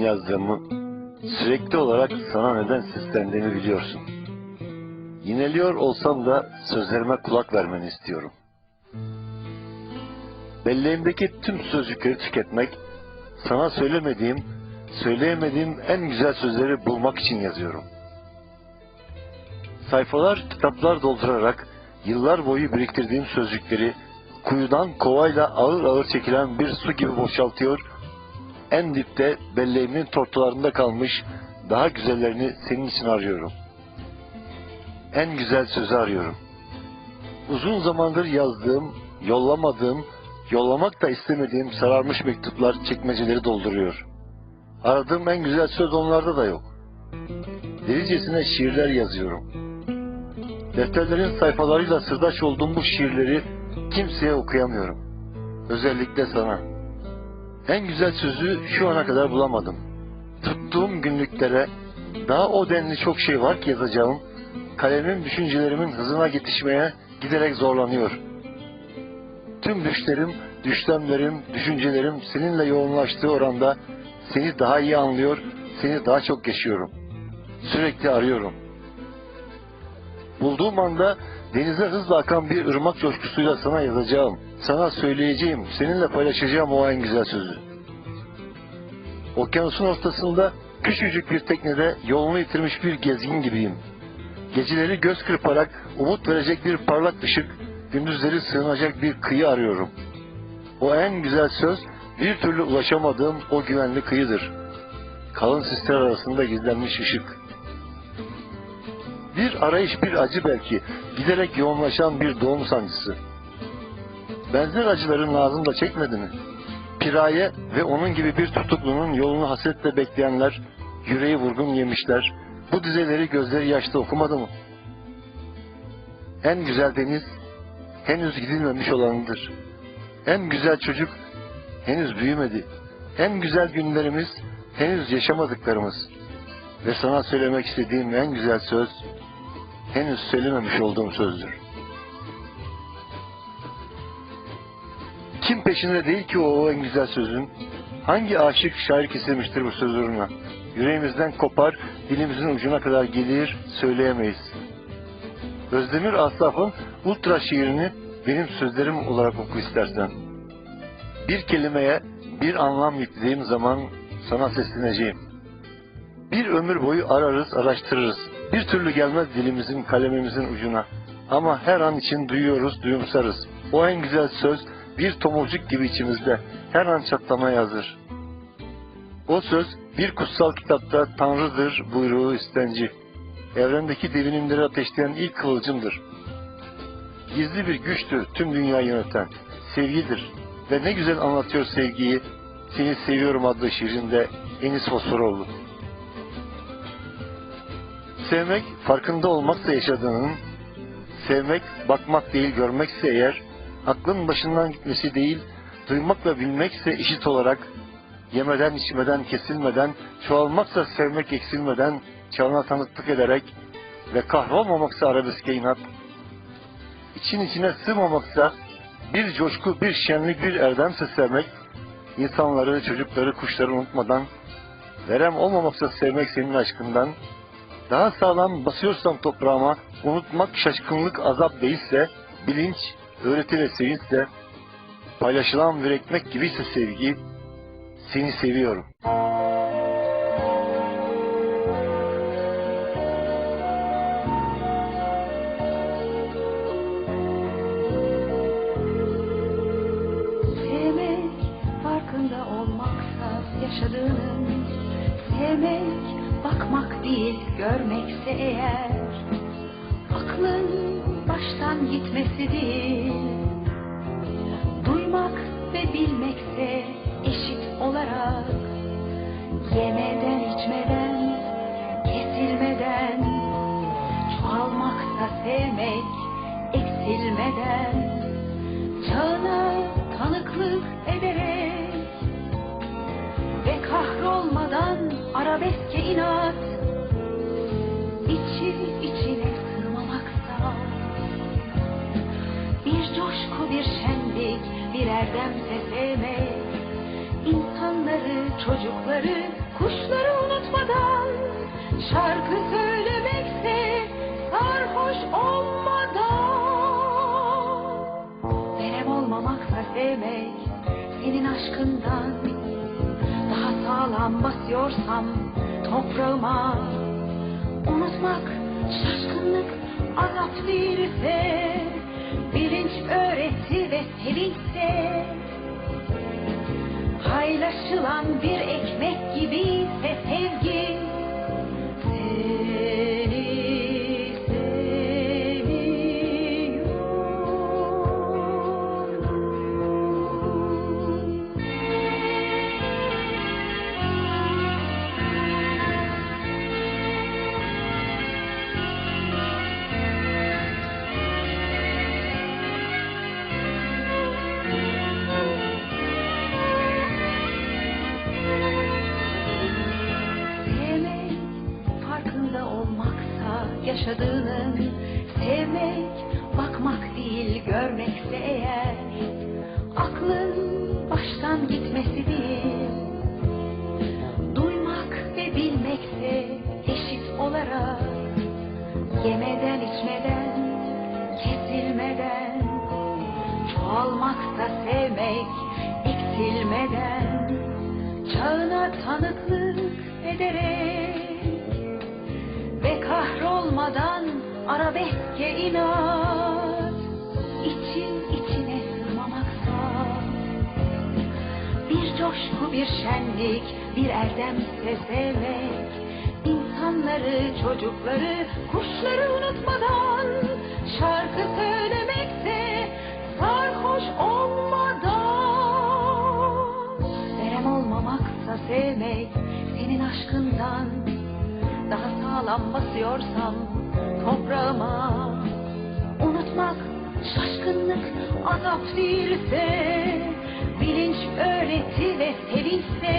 yazdığımı, sürekli olarak sana neden seslendiğimi biliyorsun. Yineliyor olsam da sözlerime kulak vermeni istiyorum. Belleğimdeki tüm sözcükleri tüketmek, sana söylemediğim, söyleyemediğim en güzel sözleri bulmak için yazıyorum. Sayfalar, kitaplar doldurarak yıllar boyu biriktirdiğim sözcükleri kuyudan kovayla ağır ağır çekilen bir su gibi boşaltıyor, en dipte belleğimin tortularında kalmış daha güzellerini senin için arıyorum. En güzel sözü arıyorum. Uzun zamandır yazdığım, yollamadığım, yollamak da istemediğim sararmış mektuplar çekmeceleri dolduruyor. Aradığım en güzel söz onlarda da yok. Delicesine şiirler yazıyorum. Defterlerin sayfalarıyla sırdaş olduğum bu şiirleri kimseye okuyamıyorum. Özellikle sana. En güzel sözü şu ana kadar bulamadım. Tuttuğum günlüklere daha o denli çok şey var ki yazacağım. Kalemim düşüncelerimin hızına yetişmeye giderek zorlanıyor. Tüm düşlerim, düşlemlerim, düşüncelerim seninle yoğunlaştığı oranda seni daha iyi anlıyor, seni daha çok yaşıyorum. Sürekli arıyorum. Bulduğum anda denize hızla akan bir ırmak coşkusuyla sana yazacağım. Sana söyleyeceğim, seninle paylaşacağım o en güzel sözü. Okyanusun ortasında küçücük bir teknede yolunu yitirmiş bir gezgin gibiyim. Geceleri göz kırparak umut verecek bir parlak ışık, gündüzleri sığınacak bir kıyı arıyorum. O en güzel söz bir türlü ulaşamadığım o güvenli kıyıdır. Kalın sisler arasında gizlenmiş ışık. Bir arayış bir acı belki, giderek yoğunlaşan bir doğum sancısı. Benzer acıların ağzında çekmedi mi? Piraye ve onun gibi bir tutuklunun yolunu hasretle bekleyenler, yüreği vurgun yemişler, bu dizeleri gözleri yaşta okumadı mı? En güzel deniz, henüz gidilmemiş olanıdır. En güzel çocuk, henüz büyümedi. En güzel günlerimiz, henüz yaşamadıklarımız. Ve sana söylemek istediğim en güzel söz, henüz söylememiş olduğum sözdür. Kim peşinde değil ki o en güzel sözün? Hangi aşık şair kesilmiştir bu söz uğruna? Yüreğimizden kopar, dilimizin ucuna kadar gelir, söyleyemeyiz. Özdemir Asaf'ın Ultra şiirini benim sözlerim olarak oku istersen. Bir kelimeye bir anlam yüklediğim zaman sana sesleneceğim. Bir ömür boyu ararız, araştırırız. Bir türlü gelmez dilimizin, kalemimizin ucuna. Ama her an için duyuyoruz, duyumsarız. O en güzel söz bir tomurcuk gibi içimizde her an çatlamaya hazır. O söz bir kutsal kitapta Tanrı'dır buyruğu istenci. Evrendeki devinimleri ateşleyen ilk kıvılcımdır. Gizli bir güçtür tüm dünyayı yöneten. Sevgidir. Ve ne güzel anlatıyor sevgiyi. Seni seviyorum adlı şiirinde Enis Fosforoğlu. Sevmek farkında olmaksa yaşadığının, sevmek bakmak değil görmekse eğer, aklın başından gitmesi değil, duymak ve bilmekse eşit olarak, yemeden içmeden kesilmeden, çoğalmaksa sevmek eksilmeden, çağına tanıklık ederek ve kahrolmamaksa arabeske inat, için içine sığmamaksa bir coşku, bir şenlik, bir erdemse sevmek, insanları, çocukları, kuşları unutmadan, verem olmamaksa sevmek senin aşkından, daha sağlam basıyorsam toprağıma, unutmak şaşkınlık azap değilse, bilinç, öğreti ve sevinçse, paylaşılan bir ekmek gibiyse sevgi, seni seviyorum. Sevmek farkında olmaksa yaşadığının Sevmek bakmak değil görmekse eğer. Aklın baştan gitmesi değil. Duymak ve bilmekse eşit olarak. Yemeden içmeden kesilmeden Çoğalmaksa sevmek eksilmeden arabeske inat. İçi içine sığmamaksa Bir coşku bir şenlik bir erdemse sevmek İnsanları, çocukları, kuşları unutmadan şarkı söylemekse sarhoş olmadan. Verem olmamaksa sevmek senin aşkından sağlam basıyorsam toprağıma unutmak şaşkınlık azap değilse bilinç öğreti ve sevinçse paylaşılan bir ekmek gibiyse sevgi yaşadığının Sevmek bakmak değil görmekse eğer Aklın baştan gitmesi değil Duymak ve bilmekse eşit olarak Yemeden içmeden kesilmeden Çoğalmaksa sevmek eksilmeden Çağına tanıklık ederek kahrolmadan arabeske inat. İçin içine sığmamaksa Bir coşku bir şenlik bir erdemse sevmek İnsanları çocukları kuşları unutmadan Şarkı söylemekse Sağlam basıyorsam toprağıma. Unutmak şaşkınlık azap değilse Bilinç öğreti ve sevinçse.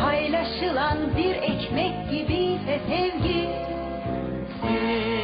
Paylaşılan bir ekmek gibiyse sevgi Sevgi